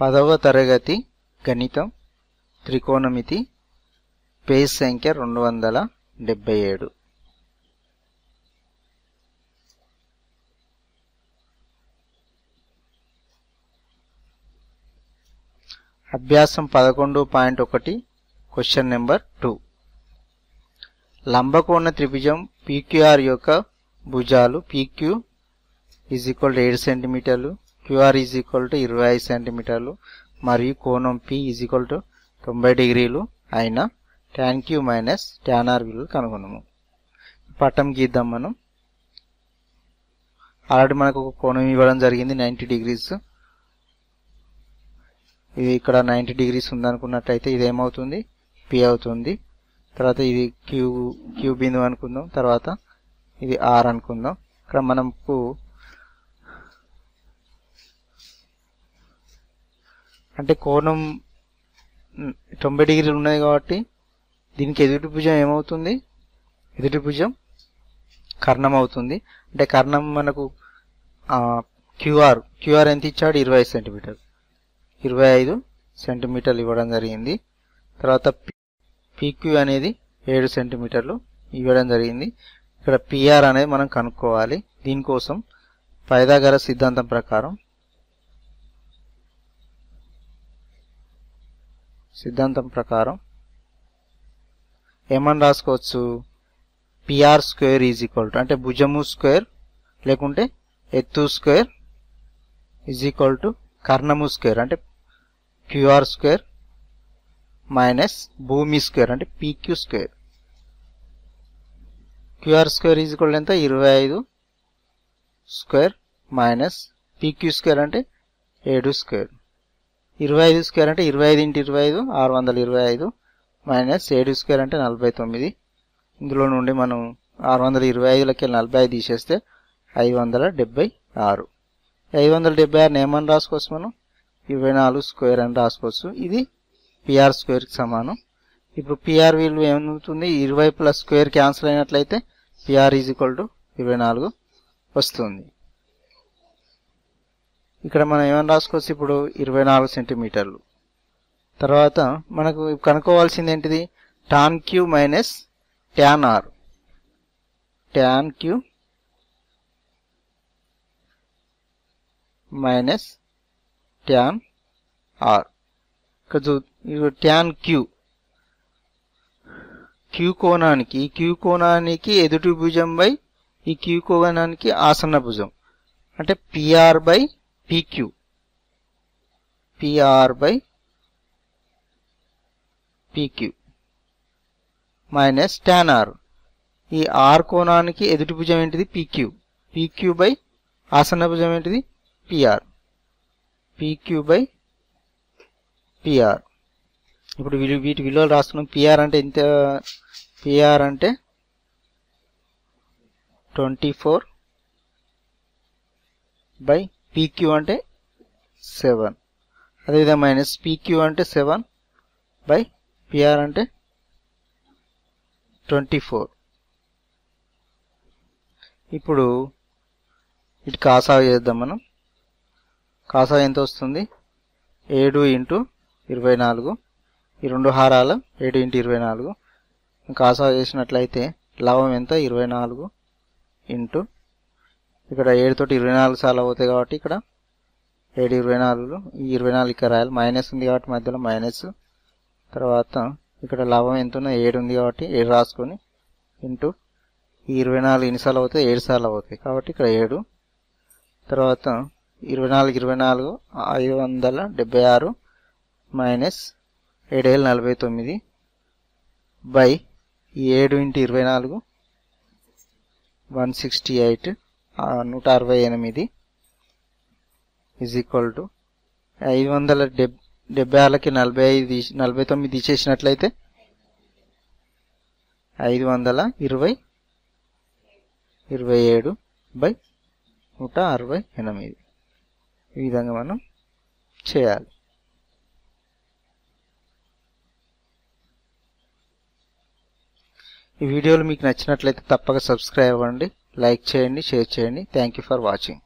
పదవ తరగతి గణితం త్రికోణమితి పేజ్ సంఖ్య రెండు వందల డెబ్బై ఏడు. అభ్యాసం పదకొండు పాయింట్ ఒకటి క్వశ్చన్ నెంబర్ టూ. లంబకోణ త్రిభుజం పీక్యూఆర్ యొక్క భుజాలు పీక్యూ ఈజ్ ఈక్వల్ ఏడు సెంటీమీటర్లు. క్యూఆర్ ఈజ్ ఈక్వల్ టు ఇరవై ఐదు సెంటీమీటర్లు మరియు కోణం పి ఈజ్ ఈక్వల్ టు తొంభై డిగ్రీలు అయిన tan Q minus tan R విలువలు కనుగొనము. పటం గీద్దాం మనం. ఆల్రెడీ మనకు ఒక కోణం ఇవ్వడం జరిగింది నైంటీ డిగ్రీస్. ఇది ఇక్కడ నైంటీ డిగ్రీస్ ఉందనుకున్నట్టయితే ఇది ఏమవుతుంది పి అవుతుంది. తర్వాత ఇది క్యూ క్యూ బిందువు అనుకుందాం. తర్వాత ఇది ఆర్ అనుకుందాం. ఇక్కడ మనకు అంటే కోణం తొంభై డిగ్రీలు ఉన్నాయి కాబట్టి దీనికి ఎదుటి భుజం ఏమవుతుంది? ఎదుటి భుజం కర్ణం అవుతుంది. అంటే కర్ణం మనకు క్యూఆర్ క్యూఆర్ ఎంత ఇచ్చాడు? ఇరవై ఐదు సెంటీమీటర్. ఇరవై ఐదు సెంటీమీటర్లు ఇవ్వడం జరిగింది. తర్వాత పీక్యూ అనేది ఏడు సెంటీమీటర్లు ఇవ్వడం జరిగింది. ఇక్కడ పిఆర్ అనేది మనం కనుక్కోవాలి. దీనికోసం పైదాగర సిద్ధాంతం ప్రకారం సిద్ధాంతం ప్రకారం ఏమని రాసుకోవచ్చు? PR square is equal to అంటే భుజము స్క్వేర్ లేకుంటే ఎత్తు స్క్వేర్ ఈజ్ ఈక్వల్ టు కర్ణము స్క్వేర్ అంటే క్యూఆర్ స్క్వేర్ మైనస్ భూమి స్క్వేర్ అంటే PQ square QR square is equal ఎంత? ఇరవై ఐదు స్క్వేర్ మైనస్ పీక్యూ స్క్వేర్ అంటే ఏడు స్క్వేర్ ఇరవై ఐదు స్క్వేర్ అంటే ఇరవై ఐదు ఇంటి ఇరవై ఐదు ఆరు వందల ఇరవై ఐదు మైనస్ ఏడు స్క్వేర్ అంటే నలభై తొమ్మిది. ఇందులో నుండి మనం ఆరు వందల ఇరవై ఐదులకి నలభై ఐదు తీసేస్తే ఐదు వందల డెబ్బై ఆరు. ఐదు వందల డెబ్బై ఆరుని ఏమని రాసుకోవచ్చు మనం? ఇరవై నాలుగు స్క్వేర్ అని రాసుకోవచ్చు. ఇది పిఆర్ స్క్వేర్కి సమానం. ఇప్పుడు పిఆర్ విలువ ఏమవుతుంది? ఇరవై ప్లస్ స్క్వేర్ క్యాన్సిల్ అయినట్లయితే పిఆర్ ఈజ్ ఈక్వల్ టు ఇరవై నాలుగు వస్తుంది. ఇక్కడ మనం ఏమైనా రాసుకోవచ్చు? ఇప్పుడు ఇరవై నాలుగు సెంటీమీటర్లు. తర్వాత మనకు కనుక్కోవాల్సింది ఏంటిది? Tan Q minus tan R tan Q minus tan R ఇక్కడ ట్యాన్ క్యూ క్యూ కోణానికి ఈ క్యూ కోణానికి ఎదుటి భుజం బై ఈ క్యూ కోణానికి ఆసన్న భుజం. అంటే PR by PQ PR by PQ minus tan R ఈ ఆర్ కోణానికి ఎదుటి భుజం ఏంటిది? పీక్యూ పీక్యూ బై ఆసన్న భుజం ఏంటిది? పిఆర్ పీక్యూ బై పిఆర్ ఇప్పుడు వీటి వీటి విలువలు రాస్తున్నాం. పిఆర్ అంటే ఎంత? పిఆర్ అంటే ట్వంటీ ఫోర్ బై పీక్యూ అంటే సెవెన్ అదేవిధంగా మైనస్ పీక్యూ అంటే సెవెన్ బై పిఆర్ అంటే ట్వంటీ ఫోర్ ఇప్పుడు ఇటు కాసాగు చేద్దాం మనం. కాసా ఎంత వస్తుంది? ఏడు ఇంటూ ఇరవై నాలుగు. ఈ రెండు హారాల ఏడు ఇంటూ ఇరవై నాలుగు. కాసా చేసినట్లయితే లాభం ఎంత? ఇరవై నాలుగు ఇంటూ ఇక్కడ ఏడుతోటి ఇరవై నాలుగు సార్లు అవుతాయి కాబట్టి ఇక్కడ ఏడు ఇరవై నాలుగు ఈ ఇరవై నాలుగు ఇక్కడ రాయాలి. మైనస్ ఉంది కాబట్టి మధ్యలో మైనస్. తర్వాత ఇక్కడ లాభం ఎంత ఉన్నా ఏడు ఉంది కాబట్టి ఏడు రాసుకొని ఇంటూ ఈ ఇరవై నాలుగు ఎన్నిసార్లు అవుతాయి? ఏడు సార్లు అవుతాయి. కాబట్టి ఇక్కడ ఏడు. తర్వాత ఇరవై నాలుగు ఇరవై నాలుగు ఐదు వందల డెబ్బై ఆరు మైనస్ ఏడు వేల నలభై తొమ్మిది బై ఈ ఏడు ఇంటి ఇరవై నాలుగు వన్ సిక్స్టీ ఎయిట్. నూట అరవై ఎనిమిది ఈజ్ ఈక్వల్ టు ఐదు వందల డెబ్ డెబ్బై ఆరులకి నలభై ఐదు నలభై తొమ్మిది తీసేసినట్లయితే ఐదు వందల ఇరవై ఇరవై ఏడు బై నూట అరవై ఎనిమిది. ఈ విధంగా మనం చేయాలి. ఈ వీడియోలు మీకు నచ్చినట్లయితే తప్పక సబ్స్క్రైబ్ అవ్వండి. లైక్ చేయండి షేర్ చేయండి. Thank you for watching